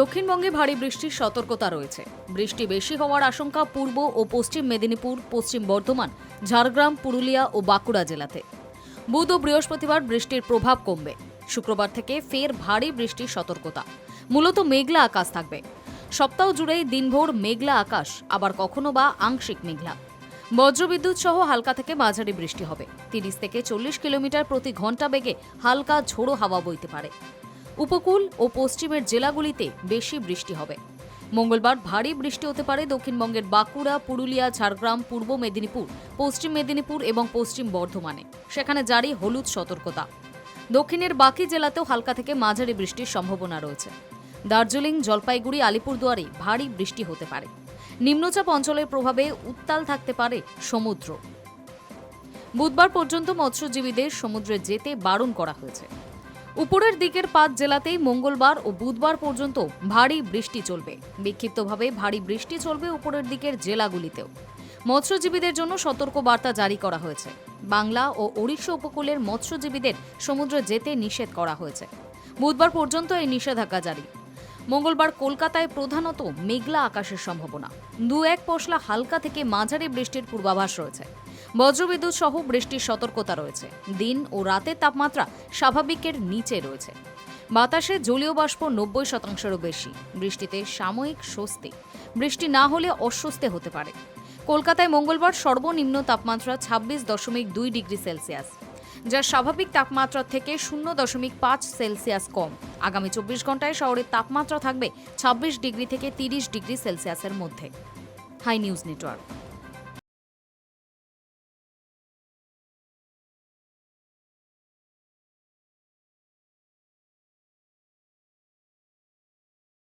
দক্ষিণবঙ্গে ভারী বৃষ্টির সতর্কতা রয়েছে। বৃষ্টি বেশি হওয়ার আশঙ্কা পূর্ব ও পশ্চিম মেদিনীপুর, পশ্চিম বর্ধমান, ঝাড়গ্রাম, পুরুলিয়া ও বাঁকুড়া জেলাতে। বুধ ও বৃহস্পতিবার বৃষ্টির প্রভাব কমবে। শুক্রবার থেকে ফের ভারী বৃষ্টির সতর্কতা। মূলত মেঘলা আকাশ থাকবে। সপ্তাহ জুড়েই দিনভর মেঘলা আকাশ, আবার কখনো বা আংশিক মেঘলা। বজ্রবিদ্যুৎ সহ হালকা থেকে মাঝারি বৃষ্টি হবে। তিরিশ থেকে চল্লিশ কিলোমিটার প্রতি ঘণ্টা বেগে হালকা ঝোড়ো হাওয়া বইতে পারে। উপকূল ও পশ্চিমের জেলাগুলিতে বেশি বৃষ্টি হবে। মঙ্গলবার ভারী বৃষ্টি হতে পারে দক্ষিণবঙ্গের বাঁকুড়া, পুরুলিয়া, ঝাড়গ্রাম, পূর্ব মেদিনীপুর, পশ্চিম মেদিনীপুর এবং পশ্চিম বর্ধমানে। সেখানে জারি হলুদ সতর্কতা। দক্ষিণের বাকি জেলাতেও হালকা থেকে মাঝারি বৃষ্টির সম্ভাবনা রয়েছে। দার্জিলিং, জলপাইগুড়ি, আলিপুরদুয়ারে ভারী বৃষ্টি হতে পারে। নিম্নচাপ অঞ্চলের প্রভাবে উত্তাল থাকতে পারে সমুদ্র। বুধবার পর্যন্ত মৎস্যজীবীদের সমুদ্রে যেতে বারণ করা হয়েছে। উপরের দিকের পাঁচ জেলাতেই মঙ্গলবার ও বুধবার পর্যন্ত ভারী বৃষ্টি চলবে। বিক্ষিপ্তভাবে ভারী বৃষ্টি চলবে উপরের দিকের জেলাগুলিতেও। মৎস্যজীবীদের জন্য সতর্ক বার্তা জারি করা হয়েছে। বাংলা ও ওড়িশা উপকূলের মৎস্যজীবীদের সমুদ্রে যেতে নিষেধ করা হয়েছে। বুধবার পর্যন্ত এই নিষেধাজ্ঞা জারি। মঙ্গলবার কলকাতায় প্রধানত মেঘলা আকাশের সম্ভাবনা। দু এক পশলা হালকা থেকে মাঝারি বৃষ্টির পূর্বাভাস রয়েছে। বজ্রবিদ্যুৎ সহ বৃষ্টির সতর্কতা রয়েছে। দিন ও রাতের তাপমাত্রা স্বাভাবিকের নিচে রয়েছে। বাতাসে জলীয় বাষ্প নব্বই শতাংশেরও বেশি। বৃষ্টিতে সাময়িক স্বস্তি। বৃষ্টি না হলে অস্বস্তি হতে পারে। কলকাতায় মঙ্গলবার সর্বনিম্ন তাপমাত্রা ছাব্বিশ দশমিক দুই ডিগ্রি সেলসিয়াস। যা স্বাভাবিক তাপমাত্রা থেকে শূন্য দশমিক পাঁচ সেলসিয়াস কম। আগামী চব্বিশ ঘন্টায় শহরের তাপমাত্রা থাকবে ছাব্বিশ ডিগ্রি থেকে তিরিশ ডিগ্রি সেলসিয়াসের মধ্যে। Hi News Network.